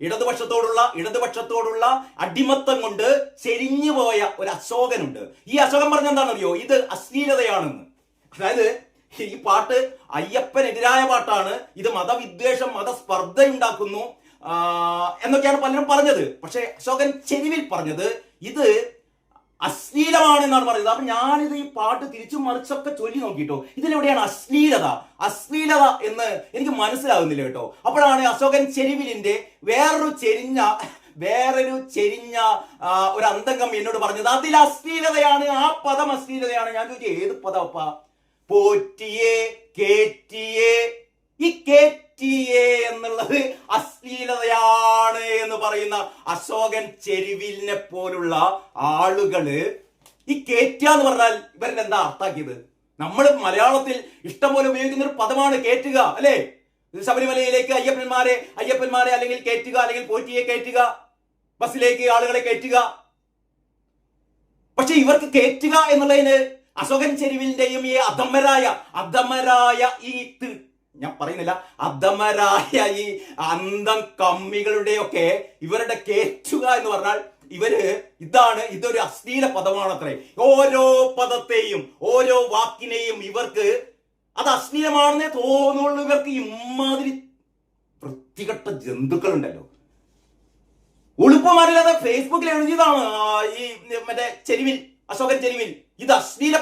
ഇടതുപക്ഷത്തോടുള്ള ഇടതുപക്ഷത്തോടുള്ള അടിമത്തം കൊണ്ട് ചെരിഞ്ഞു പോയ ഒരു അശോകനുണ്ട്. ഈ അശോകം പറഞ്ഞ എന്താണെന്നറിയോ? ഇത് അശ്ലീലതയാണെന്ന്. അതായത് ഈ പാട്ട് അയ്യപ്പനെതിരായ പാട്ടാണ്. ഇത് മതവിദ്വേഷം മതസ്പർദ്ധ ഉണ്ടാക്കുന്നു എന്നൊക്കെയാണ് പലരും പറഞ്ഞത്. പക്ഷെ അശോകൻ ചെരിവിൽ പറഞ്ഞത് ഇത് അശ്ലീലമാണ് എന്നാണ് പറയുന്നത്. അപ്പൊ ഞാനിത് ഈ പാട്ട് തിരിച്ചു മറിച്ചൊക്കെ ചൊല്ലി നോക്കിട്ടോ. ഇതിലെവിടെയാണ് അശ്ലീലത? അശ്ലീലത എന്ന് എനിക്ക് മനസ്സിലാകുന്നില്ല കേട്ടോ. അപ്പോഴാണ് അശോകൻ ചെരിവിലിന്റെ വേറൊരു ചെരിഞ്ഞ വേറൊരു ചെരിഞ്ഞ ഒരു അന്തംഗം എന്നോട് പറഞ്ഞത്. അതിൽ അശ്ലീലതയാണ് ആ പദം അശ്ലീലതയാണ്. ഞാൻ ചോദിച്ചു ഏത് പദപ്പാ പോറ്റിയെ കേറ്റിയെ പറയുന്ന അശോകൻ ചെരുവിലിനെ പോലുള്ള ആളുകൾ ഈ കേറ്റ എന്ന് പറഞ്ഞാൽ ഇവരുടെ എന്താ അർത്ഥാക്കിയത് നമ്മൾ മലയാളത്തിൽ ഇഷ്ടം പോലെ ഉപയോഗിക്കുന്ന ഒരു പദമാണ് കേറ്റുക അല്ലേ? ശബരിമലയിലേക്ക് അയ്യപ്പന്മാരെ അയ്യപ്പന്മാരെ അല്ലെങ്കിൽ കേറ്റുക അല്ലെങ്കിൽ പോറ്റിയെ കയറ്റുക ബസ്സിലേക്ക് ആളുകളെ കയറ്റുക പക്ഷെ ഇവർക്ക് കയറ്റുക എന്നുള്ളതിന് അശോകൻ ചെരുവിന്റെയും ഈ അധമരായ അധമരായ ഈ ഞാൻ പറയുന്നില്ല. അധമരായ ഈ അന്തം കമ്മികളുടെയൊക്കെ ഇവരുടെ കേറ്റുക എന്ന് പറഞ്ഞാൽ ഇവർ ഇതാണ് ഇതൊരു അശ്ലീല പദമാണത്രേ. ഓരോ പദത്തെയും ഓരോ വാക്കിനെയും ഇവർക്ക് അത് അശ്ലീലമാണെന്നേ തോന്നുള്ളൂ. ഇവർക്ക് ഇമാതിരി വൃത്തികെട്ട ജന്തുക്കളുണ്ടല്ലോ. ഉളുപ്പമാരില്ലാതെ ഫേസ്ബുക്കിൽ എഴുതിയതാണ് ഈ മറ്റേ ചെരുവിൽ അശോകൻ ചെരുവിൽ. ഇത് അശ്ലീല